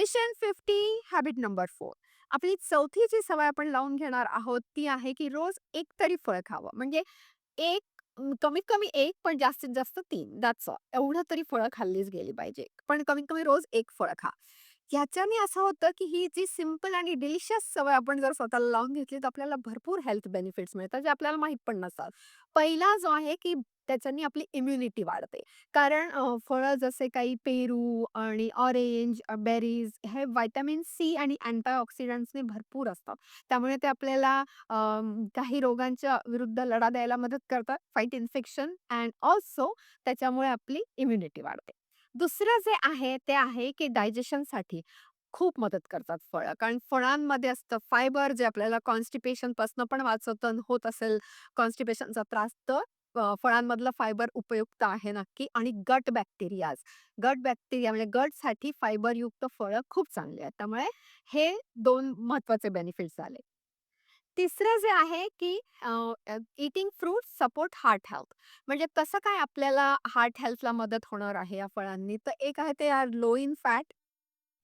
Mission 50 habit number four आपली चौथी जी सवय आपण लावून घेणार आहोत ती आहे की रोज एक तरी फळ खावं. म्हणजे एक कमीत कमी एक पण जास्तीत जास्त तीन दॅट्स एवढं तरी फळं खाल्लीच गेली पाहिजे. पण कमीत कमी रोज एक फळ खा. याच्याने असं होतं की ही जी सिंपल आणि डिलिशियस सवय आपण जर स्वतःला लावून घेतली तर आपल्याला भरपूर हेल्थ बेनिफिट्स मिळतात जे आपल्याला माहीत पण नसतात. पहिला जो आहे की त्याच्याने आपली इम्युनिटी वाढते. कारण अ, फळं जसे काही पेरू आणि ऑरेंज, अ, बेरीज हे व्हिटॅमिन सी आणि अँटायऑक्सिडंट्सने भरपूर असतात. त्यामुळे ते आपल्याला काही रोगांच्या विरुद्ध लढा द्यायला मदत करतात, फाईट इन्फेक्शन अँड अल्सो त्याच्यामुळे आपली इम्युनिटी वाढते. दुसरं जे आहे ते आहे की डायजेशनसाठी खूप मदत करतात फळं. कारण फळांमध्ये असतं फायबर जे आपल्याला कॉन्स्टिपेशनपासून पण वाचवतं. होत असेल कॉन्स्टिपेशनचा त्रास तर अ, फळांमधलं फायबर उपयुक्त आहे नक्की आणि गट बॅक्टेरियाज. गट बॅक्टेरिया म्हणजे गटसाठी फायबरयुक्त फळं खूप चांगली आहेत. त्यामुळे हे 2 महत्त्वाचे बेनिफिट्स झाले. तिसरं जे आहे की eating fruits support heart health. म्हणजे कसं काय आपल्याला हार्ट हेल्थला मदत होणार आहे या फळांनी? तर एक आहे ते are low in fat,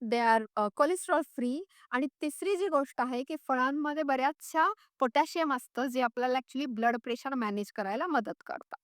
they are uh, cholesterol free आणि तिसरी जी गोष्ट आहे की फळांमध्ये बऱ्याचशा पोटॅशियम असतं जे आपल्याला ॲक्चुअली ब्लड प्रेशर मॅनेज करायला मदत करतं.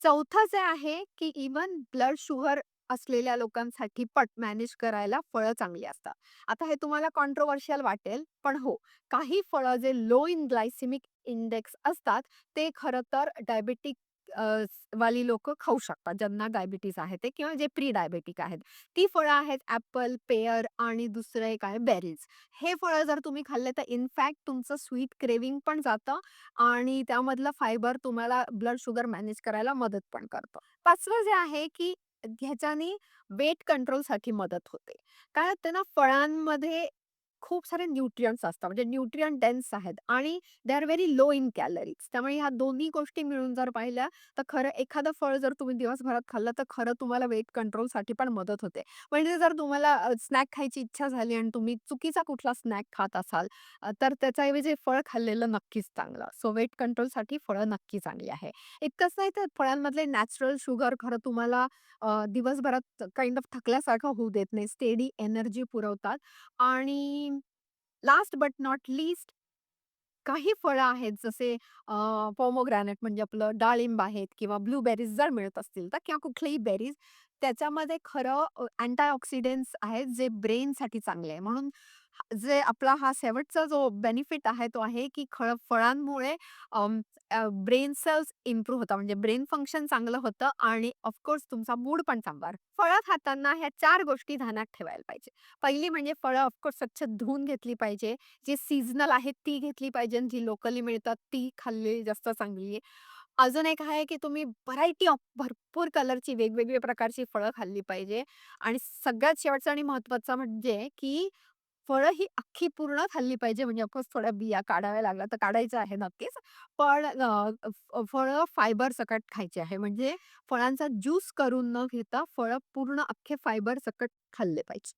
चौथं जे आहे की इव्हन ब्लड शुगर असलेल्या लोकांसाठी पण मॅनेज करायला फळं चांगली असतात. आता हे तुम्हाला कॉन्ट्रोव्हर्शियल वाटेल, पण हो, काही फळं जे लो इन ग्लायसेमिक इंडेक्स असतात, ते खरं तर डायबेटिक अ, वाली लोकं खाऊ शकतात. ज्यांना डायबिटीज आहे ते किंवा जे प्री डायबेटिक आहेत. ती फळं आहेत ॲपल, पेअर आणि दुसरं एक आहे बेरीज. हे फळं जर तुम्ही खाल्ले तर इनफॅक्ट तुमचं स्वीट क्रेव्हिंग पण जातं आणि त्यामधलं फायबर तुम्हाला ब्लड शुगर मॅनेज करायला मदत पण करतं. 5वं जे आहे की ह्याच्याने वेट कंट्रोलसाठी मदत होते. काय होतं ना फळांमध्ये खूप सारे न्यूट्रियंट्स असतात म्हणजे न्यूट्रियंट डेन्स आहेत आणि they are very low in calories. त्यामुळे ह्या दोन्ही गोष्टी मिळून जर पाहिल्या तर खरं एखादं फळ जर तुम्ही दिवसभरात खाल्लं तर खरं तुम्हाला वेट कंट्रोलसाठी पण मदत होते. म्हणजे जर तुम्हाला स्नॅक खायची इच्छा झाली आणि तुम्ही चुकीचा कुठला स्नॅक खात असाल तर त्याच्याऐवजी फळ खाल्लेलं नक्कीच चांगलं. सो वेट कंट्रोलसाठी फळं नक्की चांगली आहे. इतकंच नाही तर फळांमधले नॅचरल शुगर खरं तुम्हाला दिवसभरात काइंड ऑफ थकल्यासारखं होऊ देत नाही. स्टेडी एनर्जी पुरवतात आणि लास्ट बट नॉट लीस्ट काही फळं आहेत जसे पोमोग्रॅनेट म्हणजे आपलं डाळिंब आहेत किंवा ब्लूबेरीज जर मिळत असतील तर किंवा कुठलेही बेरीज त्याच्यामध्ये खरं अ, आहेत जे ब्रेनसाठी चांगले आहे. म्हणून जे आपला हा शेवटचा जो बेनिफिट आहे तो आहे की खळ फळांमुळे ब्रेन सेल्स इम्प्रूव्ह होतात म्हणजे ब्रेन फंक्शन चांगलं होतं आणि ऑफकोर्स तुमचा मूड पण चांगला फळं खाताना ह्या चार गोष्टी ध्यानात ठेवायला पाहिजे. पहिली म्हणजे फळं ऑफकोर्स स्वच्छ धुवून घेतली पाहिजे. जी सीझनल आहेत ती घेतली पाहिजे आणि जी लोकली मिळतात ती खाल्ली जास्त चांगली आहे. अजून एक आहे की तुम्ही व्हरायटी ऑफ भरपूर कलरची वेगवेगळ्या प्रकारची फळं खाल्ली पाहिजे आणि सगळ्यात शेवटचं आणि महत्वाचं म्हणजे की फळं ही अख्खी पूर्ण खाल्ली पाहिजे. म्हणजे ऑफकोर्स थोड्या बिया काढाव्या लागल्या तर काढायच्या आहे नक्कीच. पण अ, फ फळं फायबर सकट खायची आहे. म्हणजे फळांचा ज्यूस करून न घेता फळं पूर्ण अख्खे फायबर सकट खाल्ले पाहिजे.